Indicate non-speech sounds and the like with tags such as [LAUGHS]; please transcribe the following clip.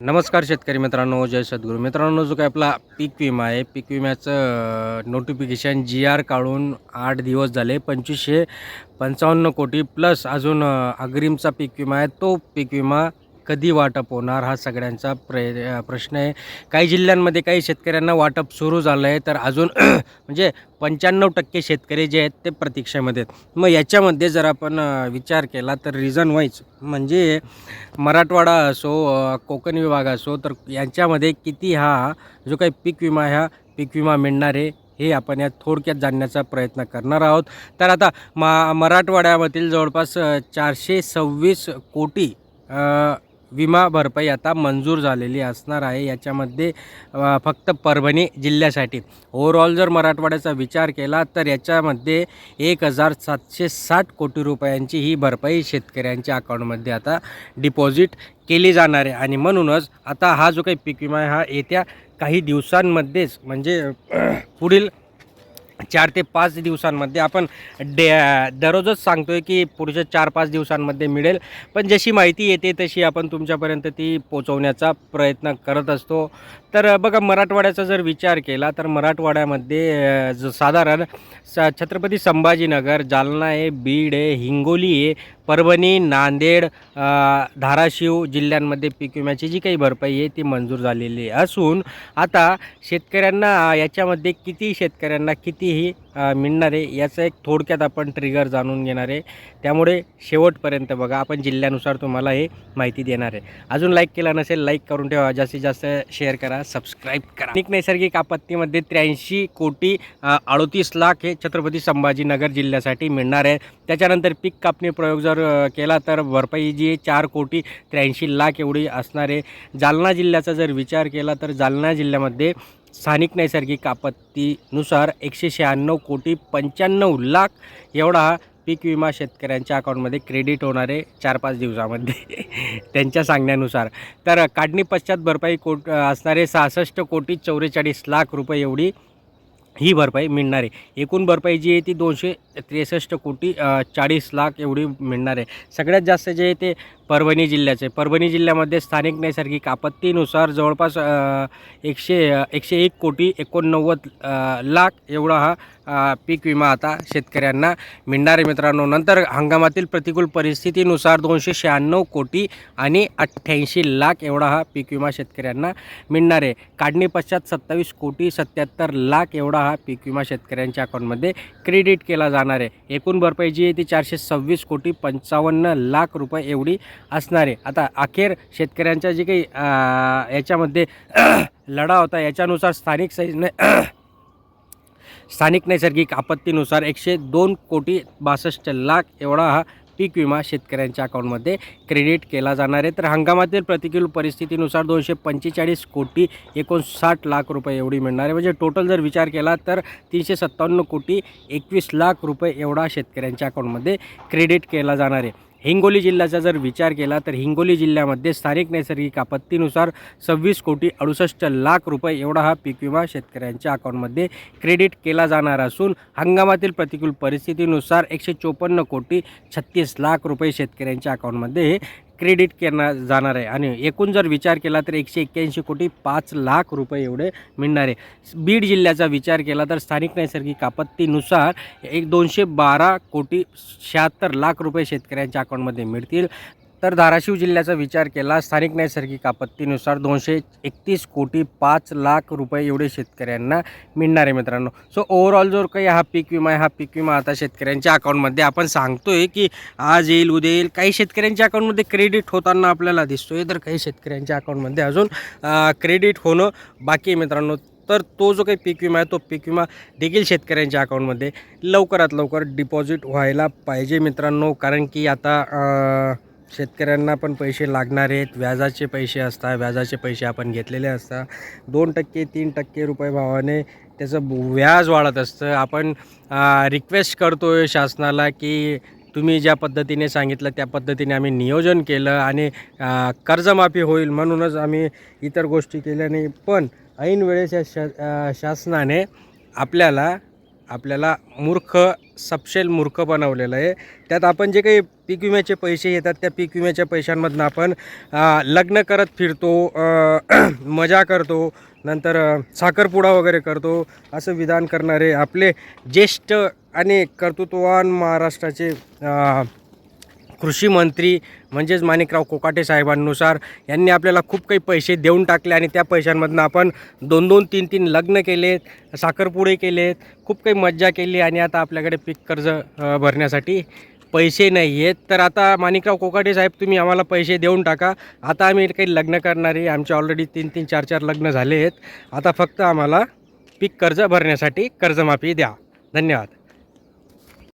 नमस्कार शेतकरी मित्रांनो जय सद्गुरू. मित्रांनो जो काय आपला पीक विमा आहे पीक विम्याचं नोटिफिकेशन जी आर काढून आठ दिवस झाले पंचवीसशे पंचावन्न कोटी प्लस अजून अग्रिमचा पीक विमा आहे. तो पीक विमा कधी वाटप होणार हा सगळ्यांचा प्रे प्रश्न आहे. काही जिल्ह्यांमध्ये काही शेतकऱ्यांना वाटप सुरू झालं आहे तर अजून [CLEARS THROAT] म्हणजे पंच्याण्णव टक्के शेतकरी जे आहेत ते प्रतीक्षेमध्ये आहेत. मग याच्यामध्ये जर आपण विचार केला तर रिझन वाईज म्हणजे मराठवाडा असो कोकण विभाग असो तर यांच्यामध्ये किती हा जो काही पीक विमा ह्या पीक विमा मिळणार आहे हे आपण या थोडक्यात जाणण्याचा प्रयत्न करणार आहोत. तर आता मा मराठवाड्यामधील जवळपास चारशे सव्वीस कोटी विमा भरपाई आता मंजूर झालेली असणार आहे. याच्यामध्ये फक्त परभणी जिल्ह्यासाठी. ओव्हरऑल जर मराठवाड्याचा विचार केला तर याच्यामध्ये एक हजार सातशे साठ कोटी रुपयांची ही भरपाई शेतकऱ्यांच्या अकाउंटमध्ये आता डिपॉझिट केली जाणार आहे. आणि म्हणूनच आता हा जो काही पीक विमा आहे हा येत्या काही दिवसांमध्येच म्हणजे पुढील चार ते पाच दिवसांमध्ये आपण डे दररोजच सांगतो आहे की पुढच्या चार पाच दिवसांमध्ये मिळेल. पण जशी माहिती येते तशी आपण तुमच्यापर्यंत ती पोचवण्याचा प्रयत्न करत असतो. तर बघा मराठवाड्याचा जर विचार केला तर मराठवाड्यामध्ये ज साधारण स छत्रपती संभाजीनगर जालना आहे बीड आहे हिंगोली आहे परभणी नांदेड धाराशिव जिल्ह्यांमध्ये पीक विम्याची जी काही भरपाई आहे ती मंजूर झालेली असून आता शेतकऱ्यांना याच्यामध्ये किती शेतकऱ्यांना किती अ, मिळणार आहे याचं एक थोडक्यात आपण ट्रिगर जाणून घेणार आहे. त्यामुळे शेवटपर्यंत बघा आपण जिल्ह्यानुसार तुम्हाला हे माहिती देणार आहे. अजून लाईक केला नसेल लाईक करून ठेवा. जास्तीत जास्त शेअर करा सबस्क्राईब करा. अनेक नैसर्गिक आपत्तीमध्ये त्र्याऐंशी कोटी अडतीस अडोतीस लाख हे छत्रपती संभाजीनगर जिल्ह्यासाठी मिळणार आहे. त्याच्यानंतर पीक कापणी प्रयोग जर केला तर भरपाई जी आहे चार कोटी त्र्याऐंशी लाख एवढी असणार आहे. जालना जिल्ह्याचा जर विचार केला तर जालना जिल्ह्यामध्ये स्थानिक नैसर्गिक आपत्तीनुसार एकशे शहाण्णव कोटी पंच्याण्णव लाख एवढा पीक विमा शेतकऱ्यांच्या अकाउंटमध्ये क्रेडिट होणार आहे चार पाच दिवसामध्ये [LAUGHS] त्यांच्या सांगण्यानुसार. तर काढणी पश्चात भरपाई कोट असणारे सहासष्ट कोटी चौवेचाळीस लाख रुपये एवढी ही भरपाई मिळणार. आहे एकूण भरपाई जी आहे ती दोनशे त्रेसष्ट कोटी चाळीस लाख एवढी मिळणार. आहे सगळ्यात जास्त जे आहे ते परभणी जिल्ह्याचे. परभणी जिल्ह्यामध्ये स्थानिक नैसर्गिक आपत्तीनुसार जवळपास एकशे एकशे एक कोटी एकोणनव्वद लाख एवढा हा पीक विमा आता शेतकऱ्यांना मिळणार आहे मित्रांनो. नंतर हंगामातील प्रतिकूल परिस्थितीनुसार दोनशे शहाण्णव कोटी आणि अठ्ठ्याऐंशी लाख एवढा हा पीक विमा शेतकऱ्यांना मिळणार आहे. काढणी पश्चात सत्तावीस कोटी सत्याहत्तर लाख एवढा हा पीक विमा शेतकऱ्यांच्या अकाउंटमध्ये क्रेडिट केला जाणार आहे. एकूण भरपाई जी आहे ती चारशे सव्वीस कोटी पंचावन्न लाख रुपये एवढी असणारे. आता अखेर शेतकऱ्यांच्या जे काही याच्यामध्ये [CLEARS THROAT] लढा होता याच्यानुसार स्थानिक सैन्य [CLEARS THROAT] स्थानिक नैसर्गिक आपत्तीनुसार एकशे दोन कोटी बासष्ट लाख एवढा हा पीक विमा शेतकऱ्यांच्या अकाउंटमध्ये क्रेडिट केला जाणार आहे. तर हंगामातील प्रतिकूल परिस्थितीनुसार दोनशे पंचेचाळीस कोटी एकोणसाठ लाख रुपये एवढी मिळणार आहे. म्हणजे टोटल जर विचार केला तर तीनशे सत्तावन्न कोटी एकवीस लाख रुपये एवढा शेतकऱ्यांच्या अकाउंटमध्ये क्रेडिट केला जाणार आहे. हिंगोली जिल्ह्याचा जर विचार केला तर हिंगोली जिल्ह्यामध्ये स्थानिक नैसर्गिक आपत्तीनुसार सव्वीस कोटी अडुसष्ट लाख रुपये एवढा हा पीक विमा शेतकऱ्यांच्या अकाउंटमध्ये क्रेडिट केला जाणार असून हंगामातील प्रतिकूल परिस्थितीनुसार एकशे चोपन्न कोटी छत्तीस लाख रुपये शेतकऱ्यांच्या अकाउंटमध्ये हे क्रेडिट केला जाणार आहे. आणि एकूण जर विचार केला तर एकशे एक्क्याऐंशी कोटी पाच लाख रुपये एवढे मिळणार आहे. बीड जिल्ह्याचा विचार केला तर स्थानिक नैसर्गिक आपत्तीनुसार एक दोनशे बारा कोटी शहात्तर लाख रुपये शेतकऱ्यांच्या अकाउंटमध्ये मिळतील. तर धाराशिव जिल्ह्याचा विचार केला स्थानिक नैसर्गिक आपत्तीनुसार दोनशे एकतीस कोटी पाच लाख रुपये एवढे शेतकऱ्यांना मिळणार आहे मित्रांनो. सो ओव्हरऑल जो काही हा पीक विमा आहे हा पीक विमा आता शेतकऱ्यांच्या अकाउंटमध्ये आपण सांगतोय की आज येईल उद्या येईल. काही शेतकऱ्यांच्या अकाउंटमध्ये क्रेडिट होताना आपल्याला दिसतोय तर काही शेतकऱ्यांच्या अकाउंटमध्ये अजून क्रेडिट होणं बाकी आहे मित्रांनो. तर तो जो काही पीक विमा आहे तो पीक विमा देखील शेतकऱ्यांच्या अकाउंटमध्ये लवकरात लवकर डिपॉझिट व्हायला पाहिजे मित्रांनो. कारण की आता शेतकऱ्यांना पण पैसे लागणार आहेत. व्याजाचे पैसे असतात. व्याजाचे पैसे आपण घेतलेले असतात. दोन टक्के तीन टक्के रुपये भावाने त्याचं व्याज वाढत असतं. आपण रिक्वेस्ट करतो आहे शासनाला की तुम्ही ज्या पद्धतीने सांगितलं त्या पद्धतीने आम्ही नियोजन केलं आणि कर्जमाफी होईल म्हणूनच आम्ही इतर गोष्टी केल्या नाही पण ऐन वेळेस या शा शासनाने आपल्याला आपल्याला मूर्ख सपशेल मूर्ख बनवलेलं आहे. त्यात आपण जे काही पीक विम्याचे पैसे येतात त्या पीक विम्याच्या पैशांमधनं आपण लग्न करत फिरतो [CLEARS THROAT] मजा करतो नंतर साखरपुडा वगैरे करतो असं विधान करणारे आपले ज्येष्ठ आणि कर्तृत्ववान महाराष्ट्राचे कृषी मंत्री म्हणजेच माणिकराव कोकाटे साहेबांनुसार यांनी आपल्याला खूप काही पैसे देऊन टाकले आणि त्या पैशांमधनं आपण दोन दोन तीन तीन लग्न केलेत साखरपुडे केलेत खूप काही मज्जा केली आणि आता आपल्याकडे पीक कर्ज भरण्यासाठी पैसे नाही आहेत. तर आता माणिकराव कोकाटे साहेब तुम्ही आम्हाला पैसे देऊन टाका. आता आम्ही काही लग्न करणारी आमचे ऑलरेडी तीन तीन चार चार लग्न झाले आहेत. आता फक्त आम्हाला पीक कर्ज भरण्यासाठी कर्जमाफी द्या. धन्यवाद.